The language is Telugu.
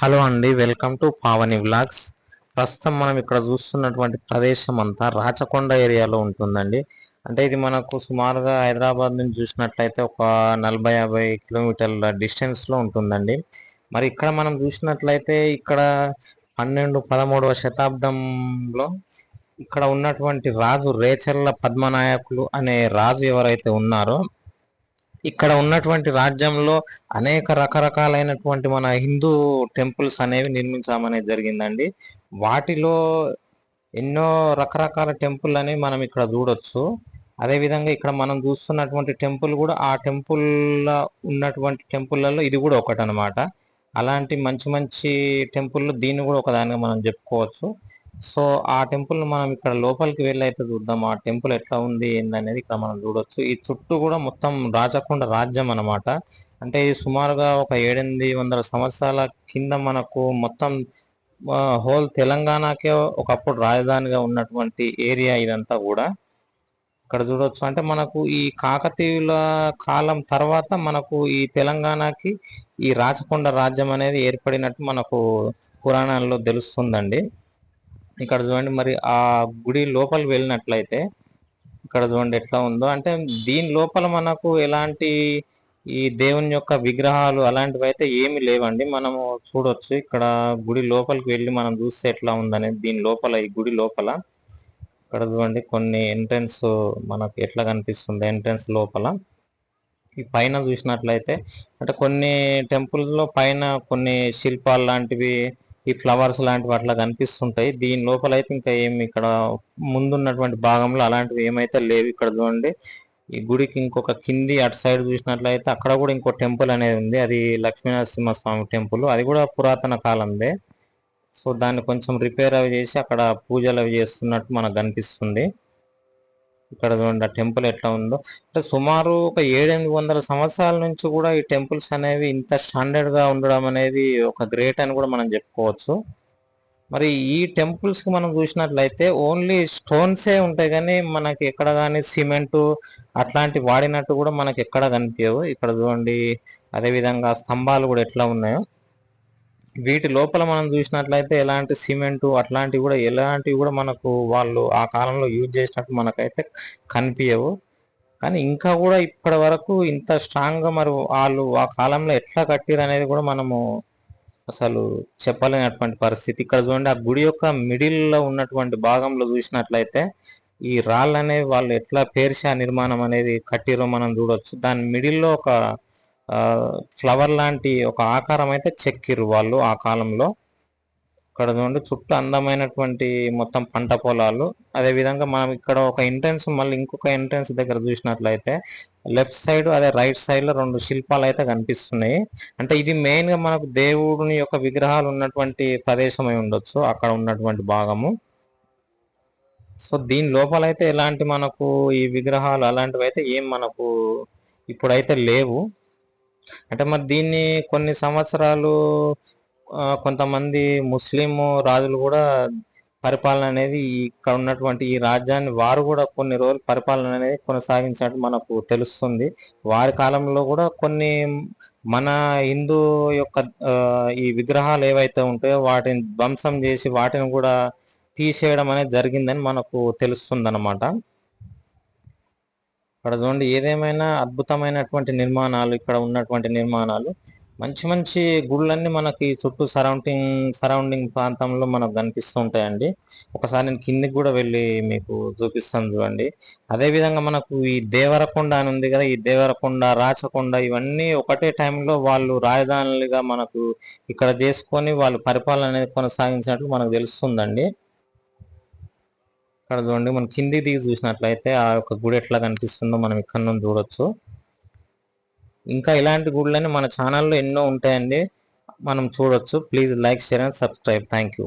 హలో అండి వెల్కమ్ టు పావని వ్లాగ్స్. ప్రస్తుతం మనం ఇక్కడ చూస్తున్నటువంటి ప్రదేశం అంతా రాచకొండ ఏరియాలో ఉంటుందండి. అంటే ఇది మనకు సుమారుగా హైదరాబాద్ నుంచి చూసినట్లయితే ఒక నలభై యాభై కిలోమీటర్ల డిస్టెన్స్లో ఉంటుందండి. మరి ఇక్కడ మనం చూసినట్లయితే ఇక్కడ పన్నెండు పదమూడవ శతాబ్దంలో ఇక్కడ ఉన్నటువంటి రాజు రేచర్ల పద్మనాయకులు అనే రాజు ఎవరైతే ఉన్నారో ఇక్కడ ఉన్నటువంటి రాజ్యంలో అనేక రకరకాలైనటువంటి మన హిందూ టెంపుల్స్ అనేవి నిర్మించామనేది జరిగిందండి. వాటిలో ఎన్నో రకరకాల టెంపుల్ అనేవి మనం ఇక్కడ చూడొచ్చు. అదేవిధంగా ఇక్కడ మనం చూస్తున్నటువంటి టెంపుల్ కూడా ఆ టెంపుల్ ఉన్నటువంటి టెంపుల్లలో ఇది కూడా ఒకటి అనమాట అలాంటి మంచి మంచి టెంపుల్ దీన్ని కూడా ఒకదానిగా మనం చెప్పుకోవచ్చు. సో ఆ టెంపుల్ మనం ఇక్కడ లోపలికి వెళ్ళి అయితే చూద్దాం. ఆ టెంపుల్ ఎట్లా ఉంది ఏందనేది ఇక్కడ మనం చూడొచ్చు. ఈ చుట్టూ కూడా మొత్తం రాజకొండ రాజ్యం అనమాట అంటే ఇది సుమారుగా ఒక ఏడెనిమిది వందల సంవత్సరాల కింద మనకు మొత్తం హోల్ తెలంగాణకే ఒకప్పుడు రాజధానిగా ఉన్నటువంటి ఏరియా ఇదంతా కూడా. ఇక్కడ చూడొచ్చు. అంటే మనకు ఈ కాకతీయుల కాలం తర్వాత మనకు ఈ తెలంగాణకి ఈ రాచకొండ రాజ్యం అనేది ఏర్పడినట్టు మనకు పురాణాల్లో తెలుస్తుందండి. ఇక్కడ చూడండి మరి ఆ గుడి లోపల వెళ్ళినట్లయితే ఇక్కడ చూడండి ఎట్లా ఉందో. అంటే దీని లోపల మనకు ఎలాంటి ఈ దేవుని యొక్క విగ్రహాలు అలాంటివి అయితే ఏమి లేవండి. మనము చూడొచ్చు ఇక్కడ గుడి లోపలికి వెళ్ళి మనం చూస్తే ఎట్లా ఉందనేది. దీని లోపల ఈ గుడి లోపల ఇక్కడ చూడండి కొన్ని ఎంట్రన్స్ మనకు ఎట్లా కనిపిస్తుంది. ఎంట్రన్స్ లోపల ఈ పైన చూసినట్లయితే అంటే కొన్ని టెంపుల్లో పైన కొన్ని శిల్పాలు లాంటివి ఈ ఫ్లవర్స్ లాంటివి అట్లా కనిపిస్తుంటాయి. దీని లోపల అయితే ఇంకా ఏమి ఇక్కడ ముందున్నటువంటి భాగంలో అలాంటివి ఏమైతే లేవు. ఇక్కడ చూడండి ఈ గుడికి ఇంకొక కింది అటు సైడ్ చూసినట్లయితే అక్కడ కూడా ఇంకో టెంపుల్ అనేది ఉంది. అది లక్ష్మీనరసింహ స్వామి టెంపుల్. అది కూడా పురాతన కాలందే. సో దాన్ని కొంచెం రిపేర్ అవి చేసి అక్కడ పూజలు అవి చేస్తున్నట్టు మనకు కనిపిస్తుంది. ఇక్కడ చూడండి ఆ టెంపుల్ ఎట్లా ఉందో. అంటే సుమారు ఒక ఏడెనిమిది వందల సంవత్సరాల నుంచి కూడా ఈ టెంపుల్స్ అనేవి ఇంత స్టాండర్డ్గా ఉండడం అనేది ఒక గ్రేట్ అని కూడా మనం చెప్పుకోవచ్చు. మరి ఈ టెంపుల్స్కి మనం చూసినట్లయితే ఓన్లీ స్టోన్సే ఉంటాయి కానీ మనకి ఎక్కడ కానీ సిమెంట్ అట్లాంటి వాడినట్టు కూడా మనకి ఎక్కడ కనిపించవు. ఇక్కడ చూడండి అదేవిధంగా స్తంభాలు కూడా ఎట్లా ఉన్నాయో. వీటి లోపల మనం చూసినట్లయితే ఎలాంటి సిమెంట్ అట్లాంటివి కూడా ఎలాంటివి కూడా మనకు వాళ్ళు ఆ కాలంలో యూజ్ చేసినట్టు మనకైతే కనిపించవు కానీ ఇంకా కూడా ఇప్పటి వరకు ఇంత స్ట్రాంగ్గా మరి వాళ్ళు ఆ కాలంలో ఎట్లా కట్టిరు అనేది కూడా మనము అసలు చెప్పలేనటువంటి పరిస్థితి. ఇక్కడ చూడండి ఆ గుడి యొక్క మిడిల్లో ఉన్నటువంటి భాగంలో చూసినట్లయితే ఈ రాళ్ళు అనేవి వాళ్ళు ఎట్లా పేర్చా నిర్మాణం అనేది కట్టిరో మనం చూడొచ్చు. దాని మిడిల్లో ఒక ఫ్లవర్ లాంటి ఒక ఆకారం అయితే చెక్కిరు వాళ్ళు ఆ కాలంలో. ఇక్కడ చూడండి చుట్టూ అందమైనటువంటి మొత్తం పంట పొలాలు. అదే విధంగా మనం ఇక్కడ ఒక ఎంట్రన్స్ మళ్ళీ ఇంకొక ఎంట్రన్స్ దగ్గర చూసినట్లయితే లెఫ్ట్ సైడ్ అదే రైట్ సైడ్లో రెండు శిల్పాలు అయితే కనిపిస్తున్నాయి. అంటే ఇది మెయిన్గా మనకు దేవుడిని యొక్క విగ్రహాలు ఉన్నటువంటి ప్రదేశం అయి ఉండొచ్చు అక్కడ ఉన్నటువంటి భాగము. సో దీని లోపల అయితే ఎలాంటి మనకు ఈ విగ్రహాలు అలాంటివి అయితే ఏం మనకు ఇప్పుడైతే లేవు. అంటే మరి దీన్ని కొన్ని సంవత్సరాలు కొంతమంది ముస్లిం రాజులు కూడా పరిపాలన అనేది ఇక్కడ ఉన్నటువంటి ఈ రాజ్యాన్ని వారు కూడా కొన్ని రోజులు పరిపాలన అనేది కొనసాగించినట్టు మనకు తెలుస్తుంది. వారి కాలంలో కూడా కొన్ని మన హిందూ యొక్క ఈ విగ్రహాలు ఏవైతే ఉంటాయో వాటిని ధ్వంసం చేసి వాటిని కూడా తీసేయడం అనేది జరిగిందని మనకు తెలుస్తుంది అన్నమాట ఇక్కడ చూడండి ఏదేమైనా అద్భుతమైనటువంటి నిర్మాణాలు ఇక్కడ ఉన్నటువంటి నిర్మాణాలు మంచి మంచి గుళ్ళన్నీ మనకి చుట్టూ సరౌండింగ్ సరౌండింగ్ ప్రాంతంలో మనకు కనిపిస్తూ ఉంటాయండి ఒకసారి నేను కిందికి కూడా వెళ్ళి మీకు చూపిస్తాను చూడండి. అదే విధంగా మనకు ఈ దేవరకొండ అని ఉంది కదా ఈ దేవరకొండ రాచకొండ ఇవన్నీ ఒకటే టైంలో వాళ్ళు రాజధానులుగా మనకు ఇక్కడ చేసుకొని వాళ్ళు పరిపాలన అనేది కొనసాగించినట్లు మనకు తెలుస్తుందండి. ఇక్కడ చూడండి మనం కింది దిగి చూసినట్లయితే ఆ యొక్క గుడి ఎట్లా కనిపిస్తుందో మనం ఇక్కడ నుండి చూడొచ్చు. ఇంకా ఇలాంటి గుడులని మన ఛానల్లో ఎన్నో ఉంటాయండి. మనం చూడొచ్చు. Please like share and subscribe thank you